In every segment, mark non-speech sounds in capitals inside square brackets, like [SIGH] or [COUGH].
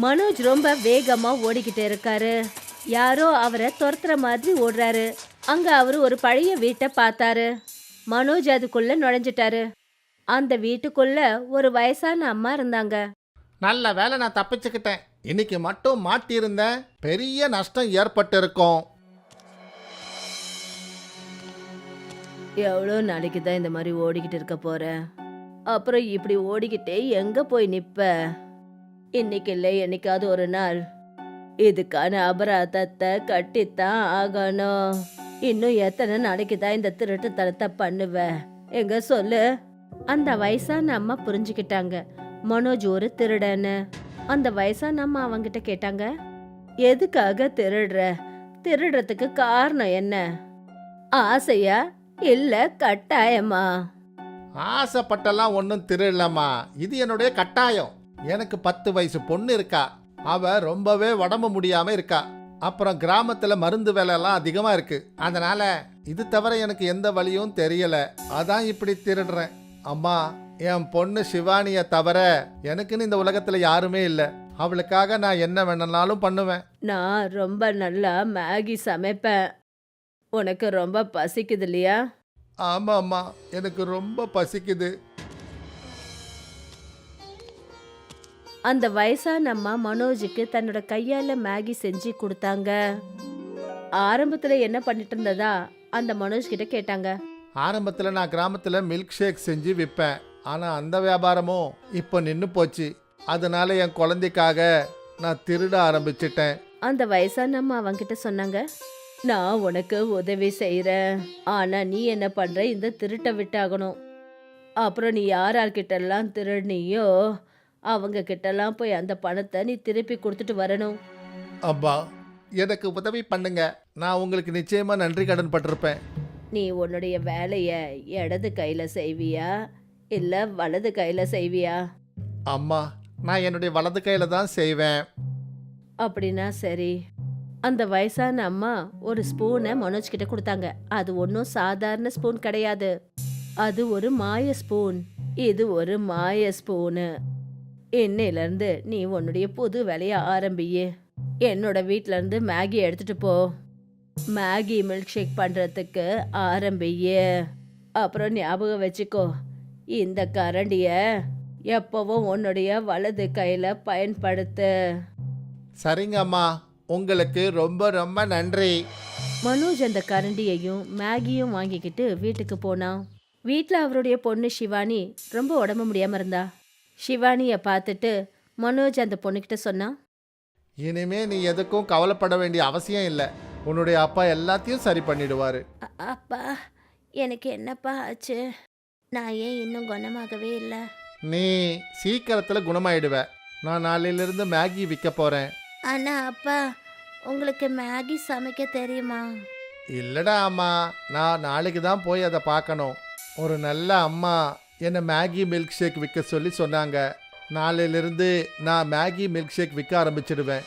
மனோஜ் ரொம்ப வேகமா ஓடிக்கிட்டு இருக்காரு. யாரோ அவரை துரத்துற மாதிரி ஓடுறாரு. அங்க அவரு ஒரு பழைய வீட்டை பார்த்தாரு. மனோஜ் அதுக்குள்ள நுழைஞ்சிட்டாரு. அந்த வீட்டுக்குள்ள ஒரு வயசான அம்மா இருந்தாங்க. நல்ல வேலை நான் தப்பிச்சுக்கிட்டேன். இன்னைக்கு மட்டும் மாட்டியிருந்தேன் பெரிய நஷ்டம் ஏற்பட்டு இருக்கும் எவ்வளோ நாளைக்கு தான் இந்த மாதிரி ஓடிக்கிட்டு இருக்க போற? அப்புறம் இப்படி ஓடிக்கிட்டே எங்க போய் நிப்ப? இன்னைக்கு இல்லை என்னைக்காவது ஒரு நாள். இதுக்கான அபராதத்தை கட்டித்தான் ஆகணும். இன்னும் எத்தனை நாளைக்கு தான் இந்த திருட்டுத்தனத்தை பண்ணுவ எங்க சொல்லு? அந்த வயசான அம்மா புரிஞ்சுக்கிட்டாங்க. மனோஜ் ஒரு திருடன்னு. அந்த வயசான அம்மா அவங்கிட்ட கேட்டாங்க எதுக்காக திருடுற? திருடுறதுக்கு காரணம் என்ன? ஆசையா? இல்ல கட்டாயமா? ஆசைப்பட்டெல்லாம் ஒன்றும் திருடலம்மா. இது என்னுடைய கட்டாயம். எனக்கு பத்து வயசு பொண்ணு இருக்கா. அவ ரொம்பவே உடம்பு முடியாம இருக்கா. அப்புறம் கிராமத்துல மருந்து விலைலாம் அதிகமா இருக்கு. அதனால இது தவிர எனக்கு எந்த வழியும் தெரியல. அதான் இப்படி திருடுறேன். அம்மா என் பொண்ணு சிவானிய தவிர எனக்குன்னு இந்த உலகத்துல யாருமே இல்லை. அவளுக்காக நான் என்ன வேணும்னாலும் பண்ணுவேன். நான் ரொம்ப நல்லா மேகி சமைப்பேன். உனக்கு ரொம்ப பசிக்குது இல்லையா? ஆமா அம்மா எனக்கு ரொம்ப பசிக்குது. அந்த வயசான அம்மா மனோஜுக்கு தன்னோட கையால மேகி செஞ்சு கொடுத்தாங்க. ஆரம்பத்துல என்ன பண்ணிட்டு இருந்ததா அந்த மனோஜ் கிட்ட கேட்டாங்க. ஆரம்பத்தில் நான் கிராமத்தில் மில்க் ஷேக் செஞ்சு விற்பேன் ஆனால் அந்த வியாபாரமும் இப்போ நின்று போச்சு. அதனால என் குழந்தைக்காக நான் திருட ஆரம்பிச்சிட்டேன். அந்த வயசான அம்மா அவங்கிட்ட சொன்னாங்க நான் உனக்கு உதவி செய்யறேன் ஆனா நீ என்ன பண்ற? இந்த திருட்டை விட்டாகணும். அப்புறம் நீ யார் யார்கிட்ட எல்லாம் திருடினியோ அவங்க கிட்டலாம் போய் அந்த பணத்தை நீ திருப்பி கொடுத்துட்டு வரணும். அப்பா எனக்கு உதவி பண்ணுங்க. நான் உங்களுக்கு நிச்சயமாக நன்றி கடன் பட்டிருப்பேன். நீ உன்னுடைய வேலையை இடது கையில செய்வியா? இல்ல வலது கையில செய்வியா? அம்மா நான் என்னுடைய வலது கையில் தான் செய்வேன். அப்படின்னா சரி. அந்த வயசான அம்மா ஒரு ஸ்பூனை மனோஜ் கிட்ட கொடுத்தாங்க. அது ஒன்றும் சாதாரண ஸ்பூன் கிடையாது. அது ஒரு மாய ஸ்பூன். இது ஒரு மாய ஸ்பூனு. இன்னையிலேருந்து நீ உன்னுடைய புது வேலையை ஆரம்பியே. என்னோட வீட்ல இருந்து மேகி எடுத்துட்டு போ. மேகி மில்க் ஷேக் பண்ணுறதுக்கு ஆரம்பியே. அப்புறம் ஞாபகம் வச்சுக்கோ இந்த கரண்டிய எப்பவும் உன்னுடைய வலது கையில் பயன்படுத்து. சரிங்க அம்மா உங்களுக்கு ரொம்ப ரொம்ப நன்றி. மனோஜ் அந்த கரண்டியையும் மேகியும் வாங்கிக்கிட்டு வீட்டுக்கு போனான். வீட்டில் அவருடைய பொண்ணு சிவானி ரொம்ப உடம்பு முடியாம இருந்தா. சிவானிய பார்த்துட்டு மனோஜ் அந்த பொண்ணுகிட்ட சொன்னான் இனிமே நீ எதுக்கும் கவலைப்பட வேண்டிய அவசியம் இல்லை. உன்னுடைய அப்பா எல்லாத்தையும் சரி பண்ணிடுவாரு. அப்பா எனக்கு என்னப்பா ஆச்சு? நான் ஏன் இன்னும் குணமாகவே இல்லை? நீ சீக்கிரத்தில் குணமாயிடுவ. நான் நாளையிலிருந்து மேகி விற்க போகிறேன் ஆனா அப்பா உங்களுக்கு மேகி சமைக்க தெரியுமா? இல்லடா அம்மா. நான் நாளைக்கு தான் போய் அதை பார்க்கணும். ஒரு நல்ல அம்மா. என்னை மேகி மில்க் ஷேக் விற்க சொல்லி சொன்னாங்க. நாளையிலிருந்து நான் மேகி மில்க் ஷேக் விற்க ஆரம்பிச்சிடுவேன்.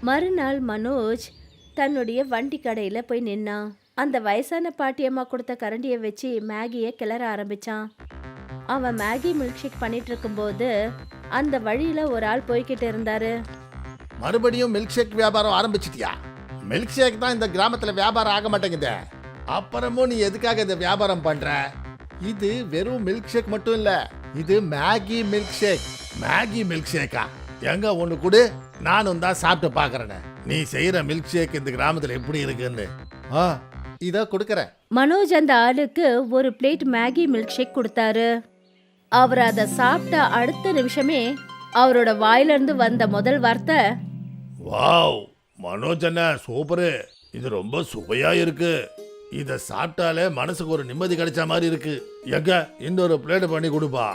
மறுநாள் மனோஜ் தன்னுடைய வண்டி கடையில் போய் நின்னான். அந்த வயசான பாட்டியம்மா கொடுத்த கரண்டியை வச்சு மேகியை கிளற ஆரம்பிச்சான். அவன் மேகி மில்க் ஷேக் பண்ணிட்டு இருக்கும்போது அந்த வழியில ஒரு ஆள் போய்கிட்டு இருந்தாரு. மறுபடியும் மில்க் ஷேக் வியாபாரம் ஆரம்பிச்சிட்டியா? மில்க் ஷேக் தான் இந்த கிராமத்தில் வியாபாரம் ஆக மாட்டேங்குதே. அப்புறமும் நீ எதுக்காக இந்த வியாபாரம் பண்ற? இது வெறும் மில்க் ஷேக் மட்டும் இல்ல இது Maggi milk shake Maggi milk Sheikha எங்க ஒன்று கொடு நானும் தான் சாப்பிட்டு பார்க்கறேனே. நீ செய்யற மில்க் ஷேக் இந்த கிராமத்தில் எப்படி இருக்குன்னு? ஆ இதை கொடுக்குறேன். மனோஜ் அந்த ஆளுக்கு ஒரு பிளேட் மேகி மில்க் ஷேக் கொடுத்தாரு. அவர் அதை சாப்பிட்ட அடுத்த நிமிஷமே அவரோட வாயிலிருந்து வந்த முதல் வார்த்தை வாவ் மனோஜ் அண்ணா சூப்பரு. இது ரொம்ப சுவையா இருக்கு. இத சாப்பிட்டாலே மனசுக்கு ஒரு நிம்மதி கிடைச்ச மாதிரி இருக்கு. எங்க? இன்னொரு பிளேட் பண்ணி கொடுப்பா.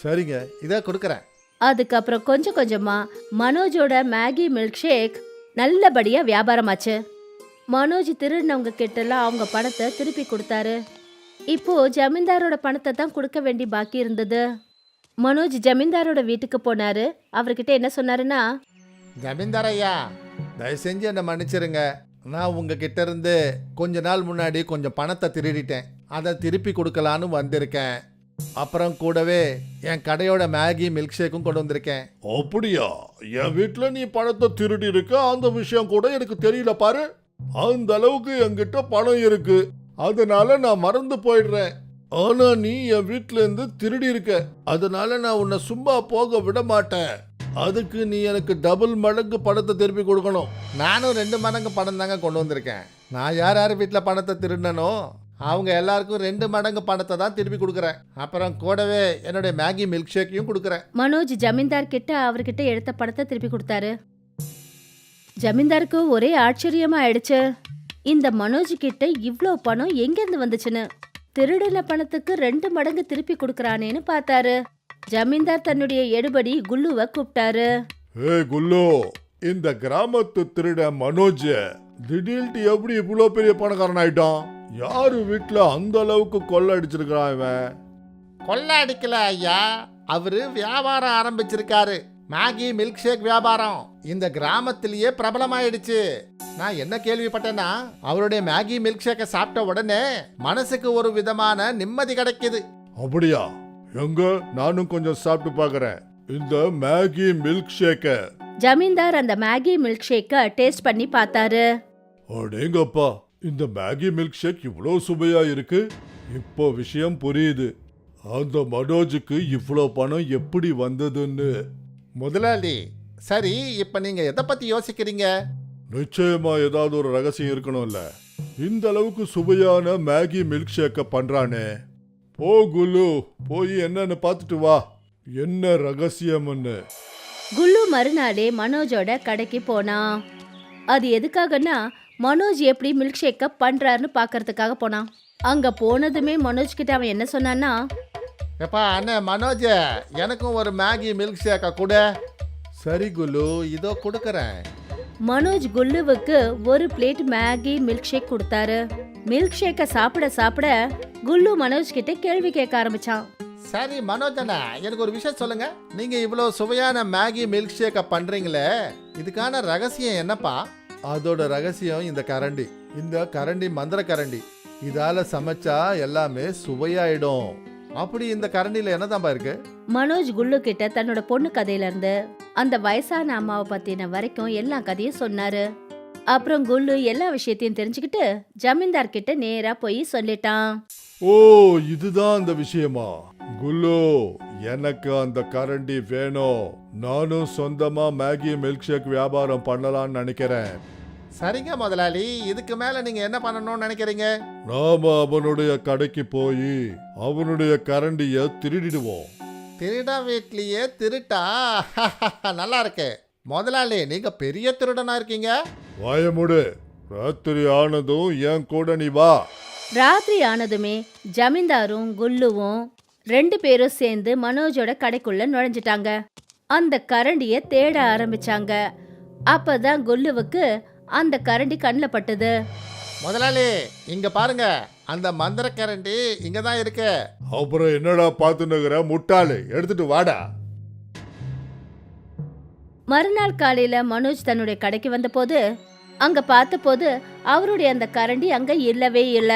சரிங்க இதை கொடுக்குறேன். அதுக்கப்புறம் கொஞ்சம் கொஞ்சமா மனோஜோட மேகி மில்க் ஷேக் நல்லபடியா வியாபாரமாச்சு. மனோஜ் திருடினவங்க கிட்டலாம் அவங்க பணத்தை திருப்பி கொடுத்தாரு. இப்போ ஜமீன்தாரோட பணத்தை தான் கொடுக்க வேண்டி பாக்கி இருந்தது. மனோஜ் ஜமீன்தாரோட வீட்டுக்கு போனாரு. அவர்கிட்ட என்ன சொன்னாருன்னா ஜமீன்தார் ஐயா தயவு செஞ்சு என்னை மன்னிச்சிருங்க. நான் உங்ககிட்ட இருந்து கொஞ்ச நாள் முன்னாடி கொஞ்சம் பணத்தை திருடிட்டேன். அதை திருப்பி கொடுக்கலான்னு வந்திருக்கேன். அப்புறம் கூடவே என் கடையோட மேகி மில்க் ஷேக்கும் கொண்டு வந்திருக்கேன். அப்படியா? என் வீட்டில் நீ பணத்தை திருடி இருக்க அந்த விஷயம் கூட எனக்கு தெரியல பாரு. அந்த அளவுக்கு என்கிட்ட பணம் இருக்கு. அதனால நான் மறந்து போயிடுறேன். ஆனா நீ என் வீட்ல இருந்து திருடி இருக்க அதனால நான் உன்னை சும்மா போக விட மாட்டேன். அதுக்கு நீ எனக்கு டபுள் மடங்கு பணத்தை திருப்பி கொடுக்கணும். நானும் ரெண்டு மடங்கு பணம் தாங்க கொண்டு வந்திருக்கேன். நான் யார் யார் வீட்டில் பணத்தை திருடனோ அவங்க எல்லாருக்கும் ரெண்டு மடங்கு பணத்தை தான் திருப்பி கொடுக்குறேன். அப்புறம் கூடவே என்னுடைய மேகி மில்க் ஷேக்கையும் கொடுக்குறேன். மனோஜ் ஜமீன்தார் கிட்ட அவர்கிட்ட எடுத்த பணத்தை திருப்பி கொடுத்தாரு. ஜமீன்தாருக்கு ஒரே ஆச்சரியமா ஆயிடுச்சு. இந்த மனோஜ் கிட்ட இவ்வளோ பணம் எங்கிருந்து வந்துச்சுன்னு. திருடின பணத்துக்கு ரெண்டு மடங்கு திருப்பி கொடுக்கறானேன்னு பார்த்தாரு. ஜமீன்தார் தன்னுடைய எடுபடி குல்லுவை கூப்பிட்டாரு. ஏய் குல்லு இந்த கிராமத்து திருட மனோஜ் திடீர்னு எப்படி இவ்வளோ பெரிய பணக்காரன் ஆயிட்டான்? யாரு வீட்ல அந்த அளவுக்கு கொள்ள அடிச்சிருக்கான் இவன்? கொள்ளை அடிக்கல ஐயா. அவரு வியாபாரம் ஆரம்பிச்சிருக்காரு. மேகி மில்க் ஷேக் வியாபாரம். இந்த கிராமத்திலேயே பிரபலமாயிடுச்சு. நான் என்ன கேள்விப்பட்டேன்னா அவருடைய மேகி மில்க் ஷேக்கை சாப்பிட்ட உடனே மனசுக்கு ஒரு விதமான நிம்மதி கிடைக்குது. அப்படியா? எங்க? நானும் கொஞ்சம் சாப்பிட்டு பார்க்கறேன் இந்த மேகி மில்க் ஷேக்க ஜமீன்தார் அந்த மேகி மில்க் ஷேக்கை டேஸ்ட் பண்ணி பார்த்தாரு. அடேங்கப்பா இந்த மேகி மில்க் ஷேக் இவ்வளோ சுவையா இருக்கு? இப்போ விஷயம் புரியுது. அந்த மனோஜுக்கு இவ்வளோ பணம் எப்படி வந்ததுன்னு. முதலாளி சரி இப்ப நீங்க எதை பத்தி யோசிக்கிறீங்க? நிச்சயமா ஏதாவது ஒரு ரகசியம் இருக்கணும்ல. இந்த அளவுக்கு சுவையான மேகி மில்க் ஷேக்க பண்றானே. போ குல்லு. போய் என்னன்னு பார்த்துட்டு வா. என்ன ரகசியம்னு. குல்லு மறுநாளே மனோஜோட கடைக்கு போனான் அது எதுக்காகன்னா மனோஜ் எப்படி மில்க் ஷேக்கை பண்றாருன்னு பார்க்கறதுக்காக போனான் அங்க போனதுமே மனோஜ் கிட்ட அவன் என்ன சொன்னான்னா எப்பா அண்ணன் மனோஜ் எனக்கும் ஒரு மேகி மில்க் ஷேக்கை கொடு. சரி குலு இதோ கொடுக்கறேன். மனோஜ் குல்லுவுக்கு ஒரு பிளேட் மேகி மில்க் ஷேக் கொடுத்தாரு. மில்க் ஷேக்கை சாப்பிட சாப்பிட குல்லு மனோஜ் கிட்ட கேள்வி கேட்க ஆரம்பிச்சான். சரி மனோஜ் அண்ணா எனக்கு ஒரு விஷயம் சொல்லுங்க. நீங்க இவ்வளோ சுவையான மேகி மில்க் ஷேக்கை பண்றீங்களே இதுக்கான ரகசியம் என்னப்பா? அதோட ரகசியம் இந்த கரண்டி. இந்த கரண்டி மந்திர கரண்டி. இதால சமைச்சா எல்லாமே சுவையாயிடும். அப்படி இந்த கரண்டில என்னதான்பா இருக்கு? மனோஜ் குல்லு கிட்ட தன்னோட பொண்ணு கதையில இருந்து அந்த வயசான அம்மாவை பத்தின வரைக்கும் எல்லா கதையும் சொன்னாரு. அப்புறம் குல்லு எல்லா விஷயத்தையும் தெரிஞ்சுக்கிட்டு ஜமீன்தார் கிட்ட நேரா போய் சொல்லிட்டான். ஓ இதுதான் அந்த விஷயமா? குல்லு எனக்கு அந்த கரண்டி வேணும். நானும் சொந்தமா மேகி மில்க் ஷேக் வியாபாரம் பண்ணலாம்னு நினைக்கிறேன். சரிங்க முதலாளி இதுக்கு மேல நீங்க என்ன பண்ணணும்னு நினைக்கிறீங்க? நாம அவனுடைய கடைக்கு போய் அவனுடைய கரண்டிய திருடிடுவோம். திருட வீட்லயே திருட்டா? [LAUGHS] நல்லா இருக்கு. முதலாளி நீங்க பெரிய திருடனா இருக்கீங்க? வாயமுடு. ராத்திரி ஆனதும் என் கூட நீ வா. ராத்திரி ஆனதுமே ஜமீன்தாரும் குல்லுவும் ரெண்டு பேரும் சேர்ந்து மனோஜோட கடைக்குள்ள நுழைஞ்சிட்டாங்க. அந்த கரண்டிய தேட ஆரம்பிச்சாங்க. அப்பதான் குல்லுவுக்கு அந்த கரண்டி கண்ணில் பட்டது. முதலாளி இங்க பாருங்க. அந்த மந்திர கரண்டி இங்க தான் இருக்கு. அப்புறம் என்னடா பார்த்துன்னுக்கிற முட்டாளு? எடுத்துட்டு வாடா. மறுநாள் காலையில மனோஜ் தன்னுடைய கடைக்கு வந்தபோது அங்க பார்த்தபோது அவருடைய அந்த கரண்டி அங்க இல்லவே இல்ல.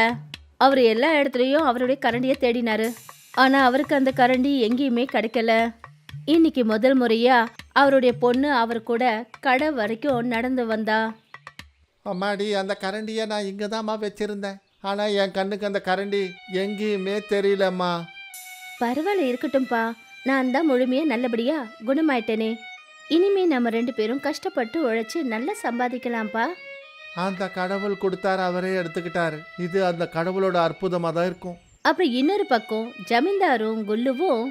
அவர் எல்லா இடத்துலயும் அவருடைய கரண்டியை தேடினாரு. ஆனா அவருக்கு அந்த கரண்டி எங்கேயுமே கிடைக்கல. இன்னைக்கு முதல் முறையா அவருடைய பொண்ணு அவர் கூட கடை வரைக்கும் நடந்து வந்தா. அம்மாடி அந்த கரண்டியை நான் இங்க தான்மா வச்சிருந்தேன். ஆனா என் கண்ணுக்கு அந்த கரண்டி எங்கேயுமே தெரியலம்மா. பரவாயில்ல இருக்கட்டும்பா. நான் தான் முழுமையா நல்லபடியா குணமாயிட்டேனே. இனிமே நம்ம ரெண்டு பேரும் கஷ்டப்பட்டு உழைச்சு நல்லா சம்பாதிக்கலாம்ப்பா. அந்த கடவுள் கொடுத்தாரு அவரே எடுத்துக்கிட்டாரு. இது அந்த கடவுளோட அற்புதமா தான் இருக்கும். அப்புறம் இன்னொரு பக்கம் ஜமீன்தாரும் குல்லுவும்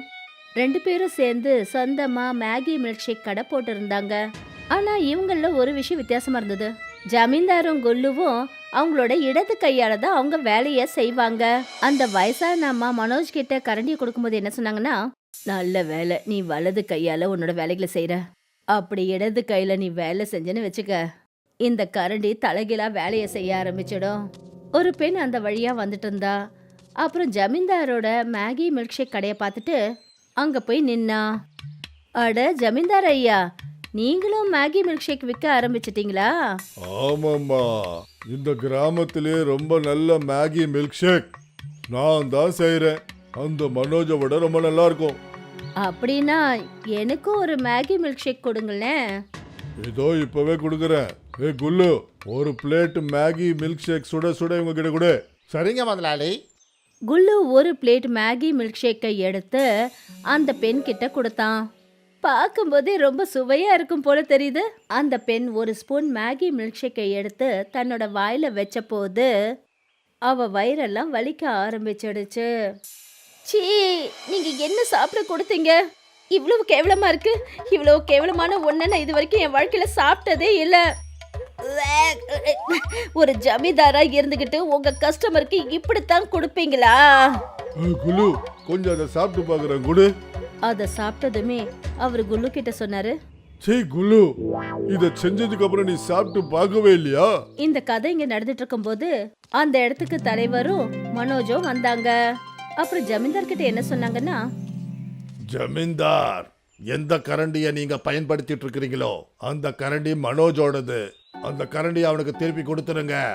ரெண்டு பேரும் சேர்ந்து சொந்தமா மேகி மில்க் ஷேக் கடை போட்டிருந்தாங்க. ஆனா இவங்கள ஒரு விஷயம் வித்தியாசமா இருந்தது. ஜமீன்தாரும் குல்லுவும் அவங்களோட இடது கையால தான் அவங்க வேலைய செய்வாங்க. அந்த வயசான அம்மா மனோஜ் கிட்ட கரண்டியை கொடுக்கும்போது என்ன சொன்னாங்கன்னா நல்ல வேலை. நீ வலது கையால உன்னோட வேலைகளை செய்யற அப்படி இடது கையில நீ வேலை செஞ்சேன்னு வச்சுக்க. இந்த கரண்டி தலைகீழா வேலையை செய்ய ஆரம்பிச்சிடும். ஒரு பெண் அந்த வழியா வந்துட்டு இருந்தா. அப்புறம் ஜமீன்தாரோட மேகி மில்க் ஷேக் கடையை பார்த்துட்டு அங்க போய் நின்னா. அட ஜமீன்தார் ஐயா நீங்களும் மேகி மில்க் ஷேக் விற்க ஆரம்பிச்சிட்டீங்களா? ஆமாம்மா. இந்த கிராமத்திலே ரொம்ப நல்ல மேகி மில்க் ஷேக் நான் தான் செய்கிறேன் அந்த மனோஜை விட ரொம்ப நல்லா இருக்கும். அப்படின்னா எனக்கும் ஒரு மேகி மில்க் ஷேக் கொடுங்களேன் இதோ இப்பவே கொடுக்குறேன். ஏ குல்லு ஒரு பிளேட் மேகி மில்க் ஷேக் சுட சுட இவங்க கிட்ட கொடு. சரிங்க முதலாளி. குல்லு ஒரு பிளேட் மேகி மில்க் ஷேக்கை எடுத்து அந்த பெண் கிட்ட கொடுத்தான். பார்க்கும்போதே ரொம்ப சுவையா இருக்கும் போல தெரியுது. அந்த பெண் ஒரு ஸ்பூன் மேகி மில்க் ஷேக்கை எடுத்து தன்னோட வாயில வச்ச போது அவ வயிறெல்லாம் வலிக்க ஆரம்பிச்சிடுச்சு. சீ நீங்க என்ன சாப்பிட கொடுத்தீங்க? இவ்வளவு கேவலமா இருக்கு. இவ்வளவு கேவலமான ஒண்ணு நான் இது வரைக்கும் என் வாழ்க்கையில சாப்பிட்டதே இல்லை. ஒரு ஜமீன்தாரா இருந்துகிட்டு உங்க கஸ்டமருக்கு இப்படித்தான் கொடுப்பீங்களா? ஏ குல்லு கொஞ்சம் அதை சாப்பிட்டு பார்க்குறேன் குடு. அத சாப்பிட்டதுமே அவர் குல்லு கிட்ட சொன்னாரு. சீ குல்லு இதை செஞ்சதுக்கு அப்புறம் நீ சாப்பிட்டு பார்க்கவே இல்லையா? இந்த கதை இங்க நடந்துட்டு இருக்கும்போது அந்த இடத்துக்கு தலைவரும் மனோஜும் வந்தாங்க. அப்புறம் ஜமீன்தார் கிட்ட என்ன சொன்னாங்கன்னா? ஜமீன்தார் எந்த கரண்டியை நீங்க பயன்படுத்திட்டு இருக்கிறீங்களோ அந்த கரண்டி மனோஜோடது. அந்த கரண்டி அவனுக்கு திருப்பி கொடுத்துருங்க.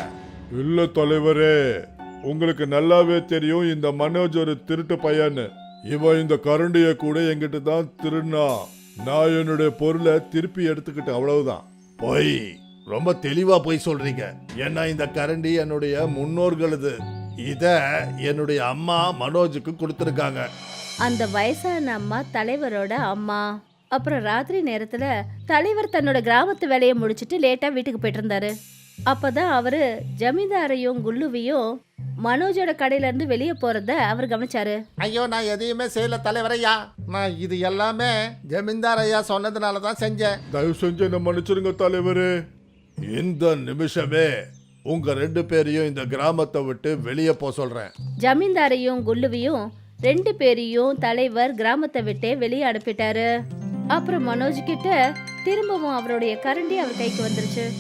இல்ல தலைவரே உங்களுக்கு நல்லாவே தெரியும் இந்த மனோஜ் ஒரு திருட்டு பையன்னு. இவன் இந்த கரண்டிய கூட என்கிட்ட தான் திருடினா நான் என்னுடைய பொருளை திருப்பி எடுத்துக்கிட்டேன் அவ்வளவுதான். பொய். ரொம்ப தெளிவா பொய் சொல்றீங்க. ஏன்னா இந்த கரண்டி என்னுடைய முன்னோர்களது. இத என்னுடைய அம்மா மனோஜுக்கு கொடுத்துருக்காங்க. அந்த வயசான அம்மா தலைவரோட அம்மா. அப்புறம் ராத்திரி நேரத்துல தலைவர் தன்னோட கிராமத்து வேலையை முடிச்சிட்டு லேட்டா வீட்டுக்கு போயிட்டு இருந்தாரு அப்பதான் அவரு ஜமீன்தாரையும் குல்லுவையும் மனோஜோட கடையில இருந்து வெளியே போறத அவர் கவனிச்சாரு. ஐயோ நான் எதையுமே செய்யல தலைவரையா நான் இது எல்லாமே ஜமீன்தார் ஐயா சொன்னதுனால தான் செஞ்சேன். தயவு செஞ்சு என்ன மன்னிச்சிருங்க தலைவரே. இந்த நிமிஷமே உங்க ரெண்டு பேரையும் இந்த கிராமத்தை விட்டு வெளியே போக சொல்றேன். ஜமீன்தாரையும் குல்லுவையும் ரெண்டு பேரையும் தலைவர் கிராமத்தை விட்டே வெளியே அனுப்பிட்டாரு. அப்புறம் மனோஜ் கிட்ட திரும்பவும் அவருடைய கரண்டி அவர் கைக்கு வந்துருச்சு.